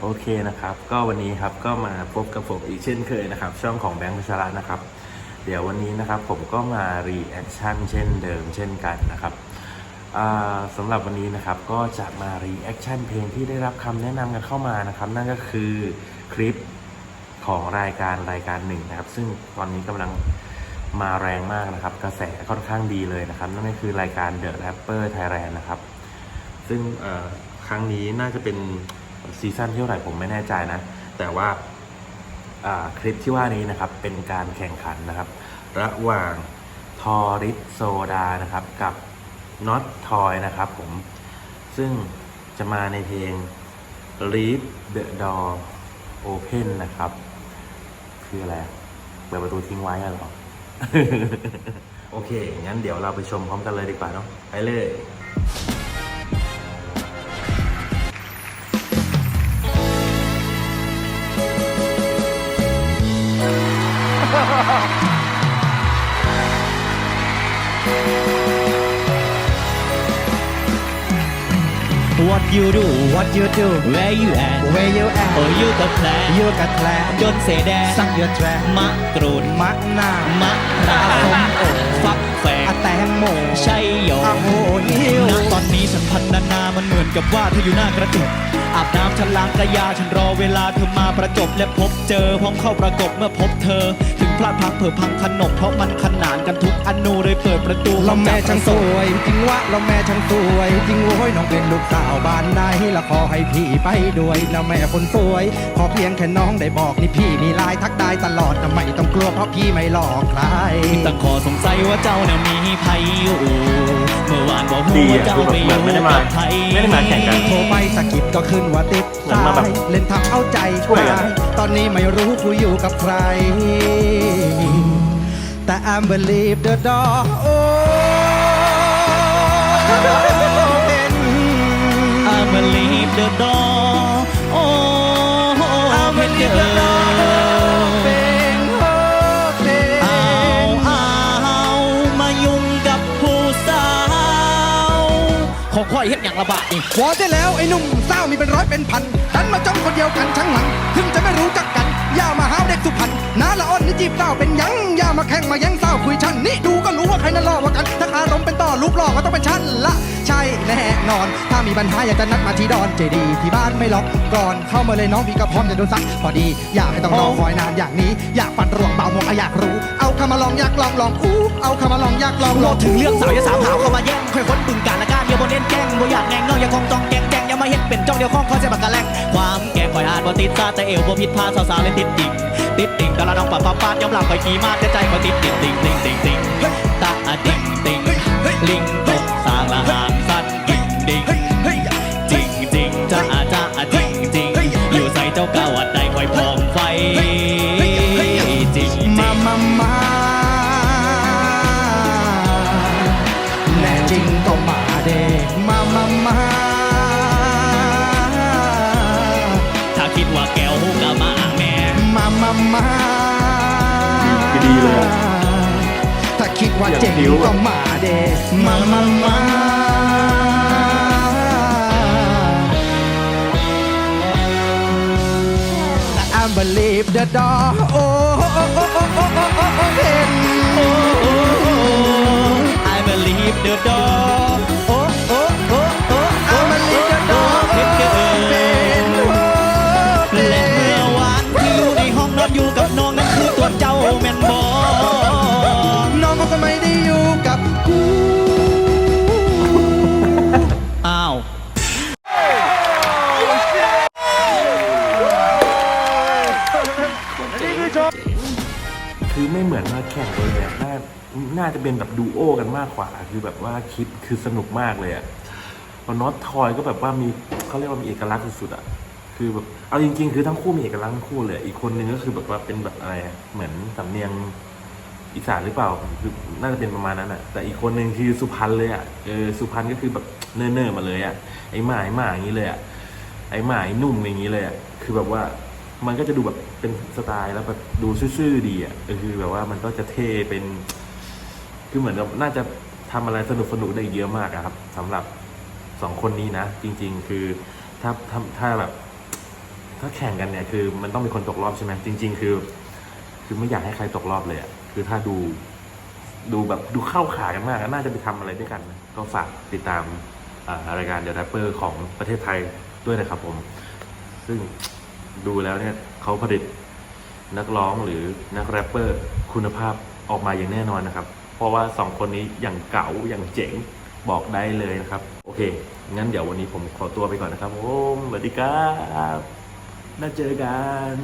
โอเคนะครับ ก็วันนี้ครับก็มาพบกับผมอีกเช่นเคยนะครับ ช่องของแบงค์พัชระนะครับ เดี๋ยววันนี้นะครับผมก็มารีแอคชั่นเช่นเดิมเช่นกันนะครับสำหรับวันนี้นะครับก็จะมารีแอคชั่นเพลงที่ได้รับคำแนะนำกันเข้ามานะครับ นั่นก็คือคลิปของรายการรายการหนึ่งนะครับ ซึ่งตอนนี้กำลังมาแรงมากนะครับ กระแสค่อนข้างดีเลยนะครับ นั่นก็คือรายการ The Rapper Thailand นะครับ ซึ่งครั้งนี้น่าจะเป็นซีซั่นที่เท่าไหร่ผมไม่แน่ใจนะ แต่ว่าคลิปที่ว่านี้นะครับเป็นการแข่งขันนะครับ ระหว่างทอริสโซดานะครับกับน็อตทอยนะครับผม ซึ่งจะมาในเพลง Leave the door open นะครับ คืออะไรเปิดประตูทิ้งไว้อะเหรอ โอเค งั้นเดี๋ยวเราไปชมพร้อมกันเลยดีกว่าเนาะไปเลย What you do What you do Where you at Where you at โอ้ยูกับแผล You got plan จนเสแดง Suck your trap มะกรูดมะนาวมะนาวส้มโอฟักแฝงอะแตงโมใช่โยอะโหหิวณตอนนี้ฉันพันนานามันเหมือนกับว่าเธออยู่หน้ากระจกอาบน้ำฉันล้างกระยาฉันรอเวลาเธอมาประจบและพบเจอพร้อมเข้าประกบเมื่อพบเธอถึง พลาดพลังเผื่อพังขนมเพราะมันขนานกันทุกอนูเลยเปิดประตูเราแม่ช่างสพร้อมวย จริงวะเราแม่ช่างสวย จริงโว้ยน้องเป็นลูกสาวบ้านไหนละขอให้พี่ไปด้วยนะแม่คนสวย ขอเพียงแค่น้องได้บอกนี่พี่มีไลายทักได้ตลอดนะไม่ต้องกลัวเพราะพี่ไม่หลอกใครแต่ขอสงสัยว่าเจ้าน่ะมีภัยอยู่เมื่อวานบอกดีว่าอะเจ้าคือแบบไปอเหมือนยู่ไม่ได้มากับใครไม่ได้มาแข่งกันโทรไปสะกิดก็ขึ้นว่าติดเหมือนมาแบบสายเล่นทำเอาใจช่วยกัน ตอนนี้ไม่รู้กูอยู่กับใคร แต่ I'm believe the door open I believe the door ขอค่อยเฮ็ดอย่างระบาดนี่ วอได้แล้วไอ้หนุ่มเศร้ามีเป็นร้อยเป็นพันดันมาจ้องคนเดียวกันชั้งหลัง ถึงจะไม่รู้จักกัน อย่ามาห้าวเด็กสุพรรณน้าละอ่อนนี่จีบเศร้าเป็นยังอย่ามาแข่งมาแย่งเศร้าคุยชันนี่ดูก็รู้ว่าใครน่ารอกว่ากันถ้าคารมเป็นต่อรูปหล่อก็ต้องเป็นฉันละใช่แน่นอน ถ้ามีปัญหาอยากจะนัดมาที่ดอนเจดีที่บ้านไม่ล็อกก่อนเข้ามาเลยน้องพี่ก็พร้อมจะโดนซักพอดี อยากให้ต้องรอคอยนานอย่างนี้ อยากฟันรวงเบาหมวกอยากรู้ เอาคำมาลองอยากลองลองอู้เอาคำมาลองอยากลองลองถึงเรื่องสาวยาสาวหาวเข้ามาแย่งค่อยค้นบึงการละการอย่าบนเน้นแกล้งบ่อยากแงงเงาอย่าคงจองแกงแกงอย่ามาเฮ็ดเป็นจ้องเดียวข้องคอยเสียบักกะแลงความแก่คอยอาจ บ่ติดซาแต่เอวบ่ผิดพลาดสาวๆเลยติดติ่งติดติ่งแต่ละน้องปะปะปาดยอมรับคอยขี่มาแต่ใจคอยติดติดติ่งติ่งติ่งติ่งตาอะติ่งติ่ง คิดว่าแก้วหูกะมาแม่มามามาดีเลยอะถ้าคิดว่าเจ๋งอย่ก็มาเดมามามา I believe the door oh น้องนั่นคือตัวเจ้าแม่นบอน้องเขาก็ไม่ได้อยู่กับกู อ้าว คือไม่เหมือนมาแข่งเลยอะน่าน่าจะเป็นแบบดูโอกันมากกว่า คือแบบว่าคลิปคือสนุกมากเลยอะพอน็อตทอยก็แบบว่ามีเขาเรียกว่ามีเอกลักษณ์สุดๆอะ คือแบบเอาจริง ๆ คือทั้งคู่มีเอกลักษณ์ทั้งคู่เลย อีกคนนึงก็คือแบบว่าเป็นแบบอะไรอะเหมือนสำเนียงอีสานหรือเปล่าคือน่าจะเป็นประมาณนั้นอะแต่อีกคนนึงคือสุพรรณเลยอะเออสุพรรณก็คือแบบเนิ่นๆมาเลยอะไอ้หมาไอ้หมาอย่างนี้เลยอะไอ้หมาไอ้นุ่มอย่างนี้เลยอะคือแบบว่ามันก็จะดูแบบเป็นสไตล์แล้วแบบดูซื่อๆดีอะเออคือแบบว่ามันก็จะเท่เป็น คือเหมือนกับน่าจะทำอะไรสนุกสนุกๆได้เยอะมากอะครับสำหรับสองคนนี้นะ จริง ๆ คือถ้าถ้าถ้าแบบ ถ้าแข่งกันเนี่ยคือมันต้องมีคนตกรอบใช่ไหมจริง ๆ คือ คือไม่อยากให้ใครตกรอบเลยอะคือถ้าดูดูแบบดูเข้าขากันมากน่าจะไปทำอะไรด้วยกัน ก็ฝากติดตามอ่ารายการ The Rapper ของประเทศไทยด้วยนะครับผม ซึ่งดูแล้วเนี่ยเขาผลิตนักร้องหรือนักแรปเปอร์คุณภาพออกมาอย่างแน่นอนนะครับ เพราะว่าสองคนนี้อย่างเก๋าอย่างเจ๋งบอกได้เลยนะครับ โอเค งั้นเดี๋ยววันนี้ผมขอตัวไปก่อนนะครับผมสวัสดีครับ มาเจอกัน